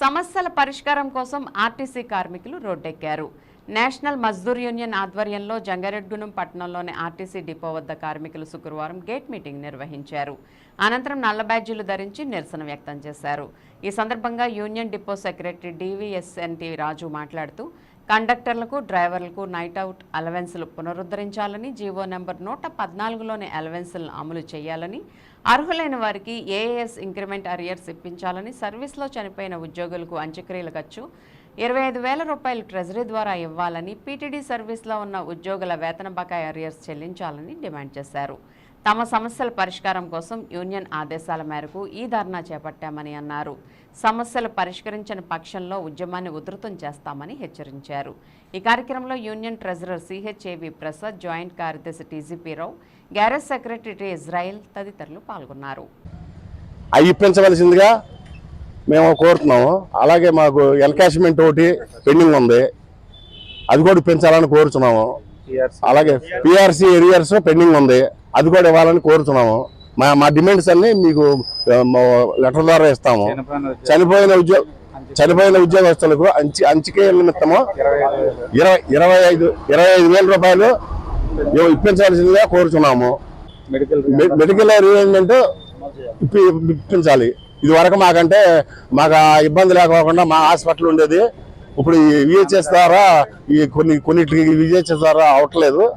సమస్యల పరిష్కారం కోసం ఆర్టీసీ కార్మికులు రోడ్డెక్కారు. నేషనల్ మజ్దూర్ యూనియన్ ఆధ్వర్యంలో జంగారెడ్గునం పట్టణంలోని ఆర్టీసీ డిపో వద్ద కార్మికులు శుక్రవారం గేట్ మీటింగ్ నిర్వహించారు. అనంతరం నల్ల బ్యాడ్జీలు ధరించి నిరసన వ్యక్తం చేశారు. ఈ సందర్భంగా union depot secretary DVSNT Raju మాట్లాడుతూ కండక్టర్లకు డ్రైవర్లకు నైట్ అవుట్ అలవెన్సులు పునరుద్ధరించాలని జీవో నెంబర్ నూట పద్నాలుగులోని అలవెన్సులను అమలు చేయాలని అర్హులైన వారికి ఏఏఎస్ ఇంక్రిమెంట్ అరియర్స్ ఇప్పించాలని సర్వీస్లో చనిపోయిన ఉద్యోగులకు అంత్యక్రియల ఖర్చు ఇరవై ఐదు వేల రూపాయలు ట్రెజరీ ద్వారా ఇవ్వాలని పీటీడీ సర్వీస్లో ఉన్న ఉద్యోగుల వేతన బకాయి అరియర్స్ చెల్లించాలని డిమాండ్ చేశారు. తమ సమస్యల పరిష్కారం కోసం యూనియన్ ఆదేశాల మేరకు ఈ ధర్నా చేపట్టామని అన్నారు. సమస్యలు పరిష్కరించని పక్షంలో ఉద్యమాన్ని ఉధృతం చేస్తామని హెచ్చరించారు. ఈ కార్యక్రమంలో union treasurer CHAV Prasad joint కార్యదర్శి TGP Rao garage secretary Israel తదితరులు పాల్గొన్నారు. అవి ఇప్పించవలసిందిగా మేము కోరుతున్నాము. అలాగే మాకు ఎన్కాష్మెంట్ ఒకటి పెండింగ్ ఉంది. అది కూడా పెంచాలని కోరుతున్నాము. అలాగే పిఆర్సీ ఎరియర్స్ పెండింగ్ ఉంది. అది కూడా ఇవ్వాలని కోరుతున్నాము. మా మా డిమాండ్స్ అన్ని మీకు లెటర్ ద్వారా ఇస్తాము. చనిపోయిన ఉద్యోగ చనిపోయిన ఉద్యోగస్తులకు అంచి అంచికే నిమిత్తము ఇరవై ఇరవై ఐదు ఇరవై ఐదు వేల రూపాయలు ఇప్పించాల్సిందిగా కోరుతున్నాము మెడికల్ అరేంజ్మెంట్ ఇప్పి- ఇప్పించాలి. ఇది వరకు మాకంటే మాకు ఇబ్బంది లేకోకుండా మా హాస్పిటల్ ఉండేది. ఇప్పుడు ఈ విహెచ్ఎస్ ద్వారా ఈ కొన్ని కొన్నిటికి విహెచ్ఎస్ ద్వారా అవట్లేదు.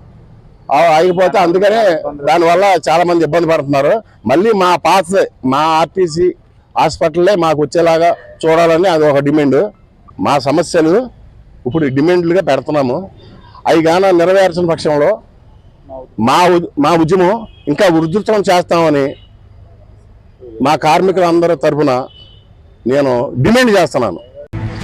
ఆ- అయిపోతే అందుకనే దానివల్ల చాలా మంది ఇబ్బంది పడుతున్నారు. మళ్ళీ మా పాత మా ఆర్టీసీ హాస్పిటల్లే మాకు వచ్చేలాగా చూడాలని అది ఒక డిమాండ్. మా సమస్యలు ఇప్పుడు డిమాండ్లుగా పెడుతున్నాము. అవి గాన నెరవేర్చిన పక్షంలో మా మా ఉద్యమం ఇంకా ఉధృతం చేస్తామని మా కార్మికులందరి తరఫున నేను డిమాండ్ చేస్తున్నాను.